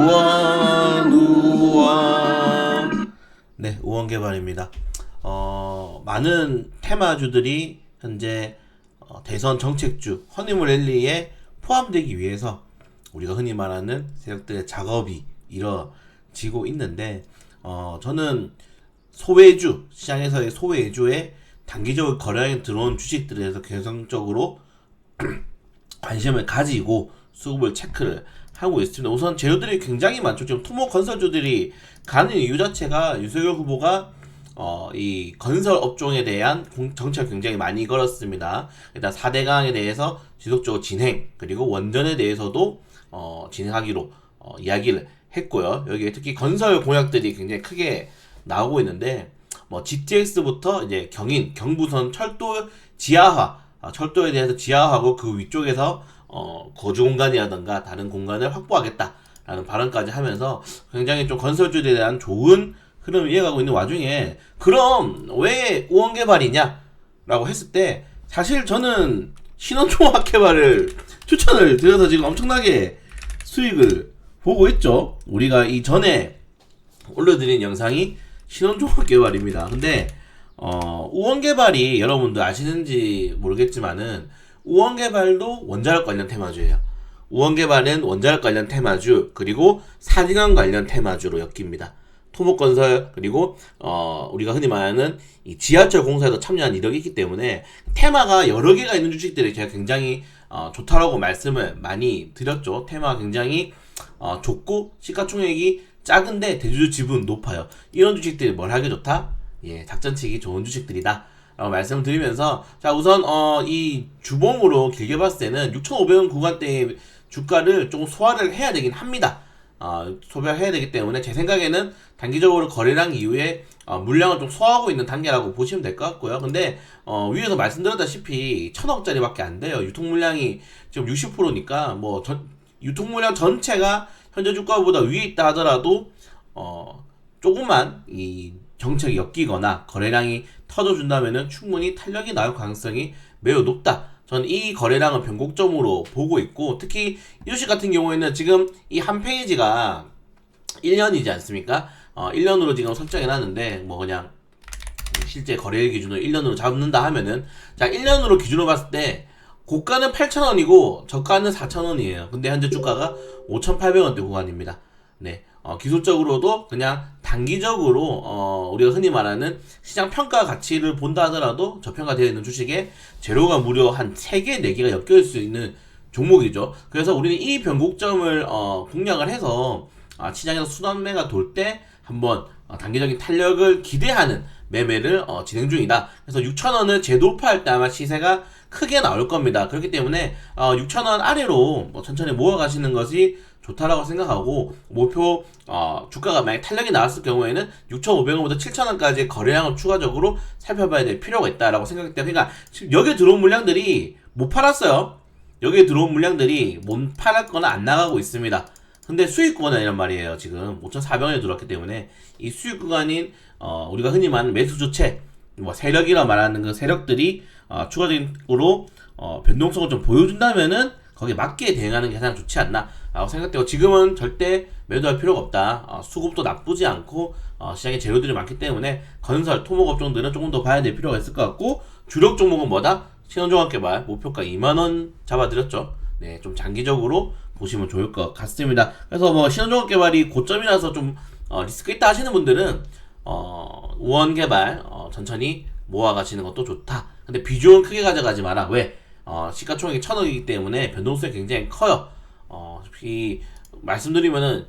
우한 우한 네 우한 개발입니다. 어, 많은 테마주들이 현재 어, 대선 정책주 허니문랠리에 포함되기 위해서 우리가 흔히 말하는 세력들의 작업이 이뤄지고 있는데 어, 저는 소외주 시장에서의 소외주의 단기적으로 거래량이 들어온 주식들에서 개성적으로 관심을 가지고 수급을 체크를 하고 있습니다. 우선 재료들이 굉장히 많죠. 지금 토목 건설주들이 가는 이유 자체가 유석열 후보가 어, 이 건설 업종에 대한 공- 정책을 굉장히 많이 걸었습니다. 일단 4대강에 대해서 지속적으로 진행, 그리고 원전에 대해서도 어, 진행하기로 어, 이야기를 했고요. 여기에 특히 건설 공약들이 굉장히 크게 나오고 있는데, 뭐 GTX부터 이제 경인, 경부선 철도 지하화, 아, 철도에 대해서 지하화하고 그 위쪽에서 어, 거주 공간이라든가 다른 공간을 확보하겠다라는 발언까지 하면서 굉장히 좀 건설주에 대한 좋은 흐름을 이어가고 있는 와중에 그럼 왜 우원 개발이냐라고 했을 때 사실 저는 신원종합 개발을 추천을 드려서 지금 엄청나게 수익을 보고 있죠. 우리가 이 전에 올려드린 영상이 신원종합 개발입니다. 근데 어, 우원 개발이 여러분들 아시는지 모르겠지만은 우원 개발도 원자력 관련 테마주예요. 우원 개발은 원자력 관련 테마주 그리고 산인강 관련 테마주로 엮입니다. 토목건설 그리고 어, 우리가 흔히 말하는 이 지하철 공사에도 참여한 이력이 있기 때문에 테마가 여러 개가 있는 주식들이 제가 굉장히 어, 좋다라고 말씀을 많이 드렸죠. 테마가 굉장히 어, 좁고 시가총액이 작은데 대주주 지분 높아요. 이런 주식들이 뭘 하기 좋다? 예, 작전치기 좋은 주식들이다. 라고 말씀을 드리면서 자 우선 어, 이 주봉으로 길게 봤을 때는 6,500원 구간대의 주가를 조금 소화를 해야 되긴 합니다. 어, 소비해야 되기 때문에 제 생각에는 단기적으로 거래량 이후에 어, 물량을 좀 소화하고 있는 단계라고 보시면 될 것 같고요. 근데 어, 위에서 말씀드렸다시피 천억짜리밖에 안 돼요. 유통 물량이 지금 60%니까 뭐 전, 유통 물량 전체가 현재 주가보다 위에 있다 하더라도 어, 조금만 이 정책이 엮이거나 거래량이 터져준다면은 충분히 탄력이 나올 가능성이 매우 높다. 저는 이 거래량은 변곡점으로 보고 있고 특히 이 주식 같은 경우에는 지금 이 한 페이지가 1년이지 않습니까? 어, 1년으로 지금 설정해 놨는데 뭐 그냥 실제 거래일 기준으로 1년으로 잡는다 하면은 자 1년으로 기준으로 봤을 때 고가는 8,000원이고 저가는 4,000원이에요. 근데 현재 주가가 5,800원대 구간입니다. 네. 어, 기술적으로도 그냥 단기적으로 어, 우리가 흔히 말하는 시장 평가 가치를 본다 하더라도 저평가되어 있는 주식에 재료가 무려 한 3개, 4개가 엮여 있을 수 있는 종목이죠. 그래서 우리는 이 변곡점을 어, 공략을 해서 아, 시장에서 순환매가 돌 때 한번 어, 단기적인 탄력을 기대하는 매매를 어, 진행 중이다. 그래서 6,000원을 재돌파할 때 아마 시세가 크게 나올 겁니다. 그렇기 때문에 어, 6,000원 아래로 뭐 천천히 모아가시는 것이 좋다라고 생각하고 목표 어, 주가가 만약 탄력이 나왔을 경우에는 6,500원부터 7,000원까지 거래량을 추가적으로 살펴봐야 될 필요가 있다라고 생각했기 때문에 그러니까 지금 여기에 들어온 물량들이 못 팔았어요. 여기에 들어온 물량들이 못 팔았거나 안 나가고 있습니다. 근데 수익 구간이 아니란 말이에요. 지금 5,400원에 들어왔기 때문에 이 수익 구간인 어, 우리가 흔히 말하는 매수 주체, 뭐 세력이라 말하는 그 세력들이 어, 추가적으로 어, 변동성을 좀 보여준다면은 거기에 맞게 대응하는 게 가장 좋지 않나라고 생각되고 지금은 절대 매도할 필요가 없다. 어, 수급도 나쁘지 않고 어, 시장에 재료들이 많기 때문에 건설, 토목 업종들은 조금 더 봐야 될 필요가 있을 것 같고 주력 종목은 뭐다? 신원종합개발 목표가 2만 원 잡아드렸죠. 네, 좀 장기적으로 보시면 좋을 것 같습니다. 그래서 뭐 신원종합 개발이 고점이라서 좀 어, 리스크 있다 하시는 분들은 어, 우원 개발 어, 천천히 모아 가시는 것도 좋다. 근데 비중을 크게 가져가지 마라. 왜? 어, 시가총액이 천억이기 때문에 변동성이 굉장히 커요. 어, 이 말씀드리면은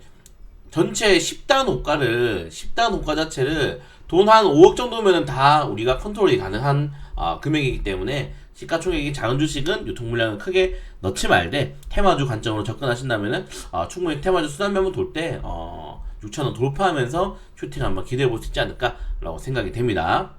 전체 10단 호가를 10단 호가 자체를 돈 한 5억 정도면은 다 우리가 컨트롤이 가능한 아, 금액이기 때문에 시가총액이 작은 주식은 유통 물량을 크게 넣지 말되 테마주 관점으로 접근하신다면은 아, 충분히 테마주 수단 매물 돌때 어, 6천원 돌파하면서 슈팅 한번 기대해 볼 수 있지 않을까라고 생각이 됩니다.